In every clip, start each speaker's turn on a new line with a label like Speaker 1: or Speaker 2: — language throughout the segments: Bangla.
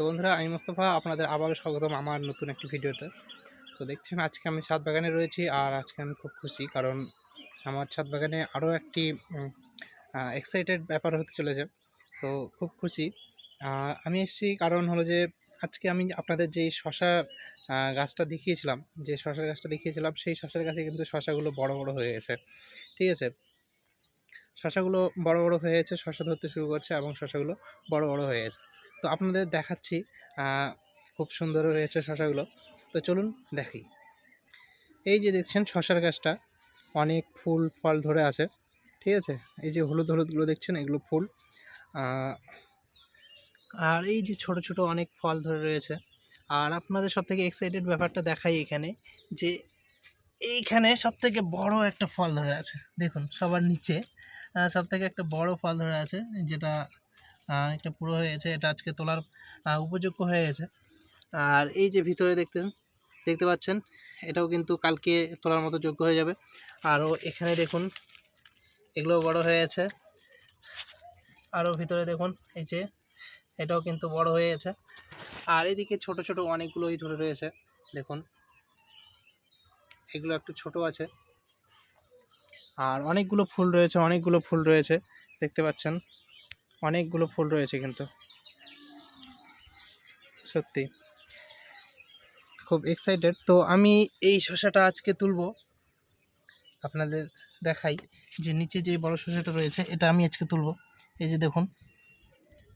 Speaker 1: তো বন্ধুরা, আমি মোস্তফা, আপনাদের আবারও স্বাগতম আমার নতুন একটি ভিডিওতে। তো দেখছেন, আজকে আমি ছাদ বাগানে রয়েছি আর আজকে আমি খুব খুশি কারণ আমার ছাদ বাগানে আরও একটি এক্সাইটেড ব্যাপার হতে চলেছে। তো খুব খুশি। আমি এসেছি কারণ হলো যে, আজকে আমি আপনাদের যেই শশা গাছটা দেখিয়েছিলাম, যে শশার গাছটা দেখিয়েছিলাম, সেই শশার গাছে কিন্তু শশাগুলো বড় বড় হয়ে গেছে। ঠিক আছে? শশাগুলো বড় বড় হয়ে গেছে, শশা ধরতে শুরু করছে এবং শশাগুলো বড় বড় হয়ে গেছে। তো আপনাদের দেখাচ্ছি খুব সুন্দর হয়েছে শশাগুলো। তো চলুন দেখি। এই যে দেখছেন শশার গাছটা, অনেক ফুল, ফল ধরে আছে, ঠিক আছে? এই যে হলুদ হলুদগুলো দেখছেন, এগুলো ফুল। আর এই যে ছোট ছোট অনেক ফল ধরে রয়েছে। আর আপনাদের সব থেকে এক্সাইটেড ব্যাপারটা দেখাই এখানে, যে এইখানে সব থেকে বড় একটা ফল ধরে আছে। দেখুন, সবার নিচে সব থেকে একটা বড় ফল ধরে আছে, যেটা একটা পুরো হয়ে গেছে, এটা আজকে তোলার উপযোগ্য হয়ে গেছে। আর এই যে ভিতরে দেখতে দেখতে পাচ্ছেন, এটাও কিন্তু কালকে তোলার মতো যোগ্য হয়ে যাবে। আরও এখানে দেখুন, এগুলো বড় হয়ে গেছে। আরও ভিতরে দেখুন, এই যে, এটাও কিন্তু বড় হয়ে গেছে। আর এদিকে ছোট ছোট অনেকগুলোই ধরে রয়েছে, দেখুন। এগুলো একটু ছোট আছে। আর অনেকগুলো ফুল রয়েছে, অনেকগুলো ফুল রয়েছে, দেখতে পাচ্ছেন। অনেকগুলো ফুল রয়েছে কিন্তু। সত্যি। খুব এক্সাইটেড তো আমি এই শসাটা আজকে তুলব। আপনাদের দেখাই যে নিচে যে বড় শসাটা রয়েছে, এটা আমি আজকে তুলব। এই যে দেখুন,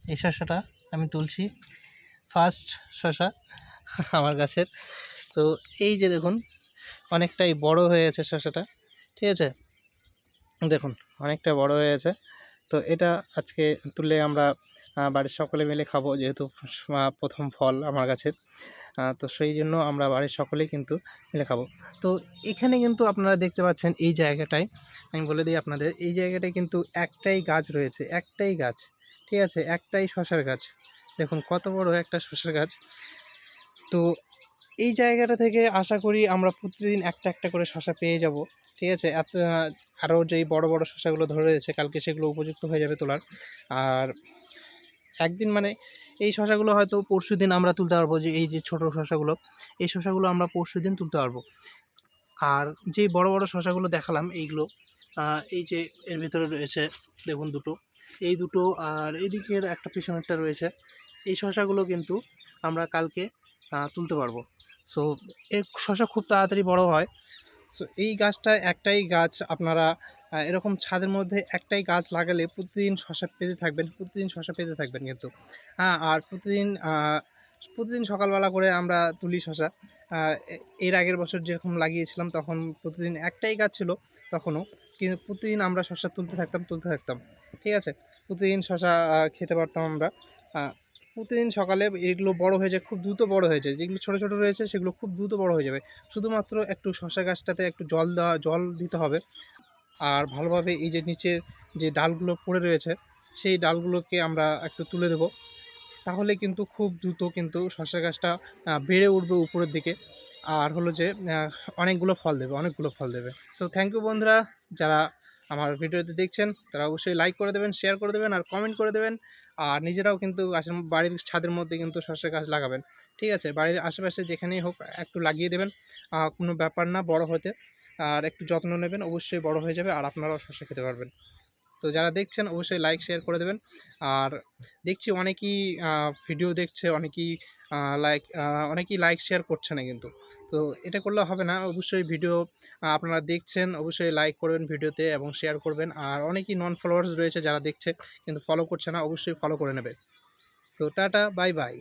Speaker 1: এই শসাটা আমি তুলছি। ফার্স্ট শসা আমার গাছের। তো এই যে দেখুন, অনেকটাই বড় হয়ে গেছে শসাটা। ঠিক আছে? দেখুন, অনেকটা বড় হয়ে গেছে। তো এটা আজকে তুলে আমরা বাড়ির সকলে মিলে খাব যেহেতু প্রথম ফল আমার আহ, তো সেই জন্য আমরা বাড়ির সকলেই কিন্তু মিলে খাব। তো এখানে কিন্তু আপনারা দেখতে পাচ্ছেন এই জায়গাটায় আমি বলে দিই আপনাদের এই জায়গাটায় কিন্তু একটাই গাছ রয়েছে একটাই গাছ ঠিক আছে? একটাই শশার গাছ। দেখুন কত বড় একটা শশার গাছ। তো এই জায়গাটা থেকে আশা করি আমরা প্রতিদিন একটা একটা করে শশা পেয়ে যাব, ঠিক আছে? এত, আরও যেই বড় বড় শশাগুলো ধরে রয়েছে, কালকে সেগুলো উপযুক্ত হয়ে যাবে তোলার। আর একদিন মানে এই শশাগুলো হয়তো পরশু দিন আমরা তুলতে পারব, যে এই যে ছোটো শশাগুলো, এই শশাগুলো আমরা পরশু দিন তুলতে পারব। আর যেই বড় বড় শশাগুলো দেখালাম, এইগুলো এই যে এর ভিতরে রয়েছে, দেখুন দুটো, এই দুটো আর এইদিকের একটা পিছনেরটা রয়েছে, এই শশাগুলো কিন্তু আমরা কালকে তুলতে পারব। সো এর শশা খুব তাড়াতাড়ি বড় হয়। সো এই গাছটা একটাই গাছ আপনারা এরকম ছাদের মধ্যে একটাই গাছ লাগালে প্রতিদিন শশা পেতে থাকবেন, প্রতিদিন শশা পেতে থাকবেন কিন্তু। হ্যাঁ আর প্রতিদিন প্রতিদিন সকালবেলা করে আমরা তুলি শশা। এর আগের বছর যেরকম লাগিয়েছিলাম তখন প্রতিদিন একটাই গাছ ছিল তখনও। কিন্তু প্রতিদিন আমরা শশা তুলতে থাকতাম তুলতে থাকতাম। ঠিক আছে? প্রতিদিন শশা খেতে পারতাম আমরা। প্রতিদিন সকালে এগুলো বড় হয়ে যায়, খুব দ্রুত বড় হয়ে যায়। যেগুলো ছোটো ছোটো রয়েছে, সেগুলো খুব দ্রুত বড় হয়ে যাবে। শুধুমাত্র একটু শশা গাছটাতে একটু জল দেওয়া, জল দিতে হবে। আর ভালোভাবে এই যে নিচের যে ডালগুলো পড়ে রয়েছে, সেই ডালগুলোকে আমরা একটু তুলে দেবো। তাহলে কিন্তু খুব দ্রুত কিন্তু শসা গাছটা বেড়ে উঠবে উপরের দিকে। আর হলো যে অনেকগুলো ফল দেবে, অনেকগুলো ফল দেবে। সো থ্যাংক ইউ বন্ধুরা, যারা আমার ভিডিওতে দেখছেন, তারা অবশ্যই লাইক করে দেবেন শেয়ার করে দেবেন, আর কমেন্ট করে দেবেন। আর নিজেরাও কিন্তু বাড়ির ছাদের মধ্যে কিন্তু শসা গাছ লাগাবেন। ঠিক আছে, বাড়ির আশেপাশে যেখানেই হোক একটু লাগিয়ে দেবেন। কোনো ব্যাপার না, বড় হতে। আর একটু যত্ন নেবেন, অবশ্যই বড় হয়ে যাবে, আর আপনারাও শসা খেতে পারবেন। তো যারা দেখছেন, অবশ্যই লাইক শেয়ার করে দেবেন। আর দেখছি অনেকেই ভিডিও দেখছে, অনেকেই লাইক অনেকেই লাইক শেয়ার করছে না কিন্তু। তো এটা করলে হবে না, অবশ্যই ভিডিও আপনারা দেখছেন, অবশ্যই লাইক করবেন ভিডিওতে এবং শেয়ার করবেন। আর অনেকেই নন ফলোয়ার্স রয়েছে যারা দেখছে, কিন্তু ফলো করছে না, অবশ্যই ফলো করে নেবে। So tata bye bye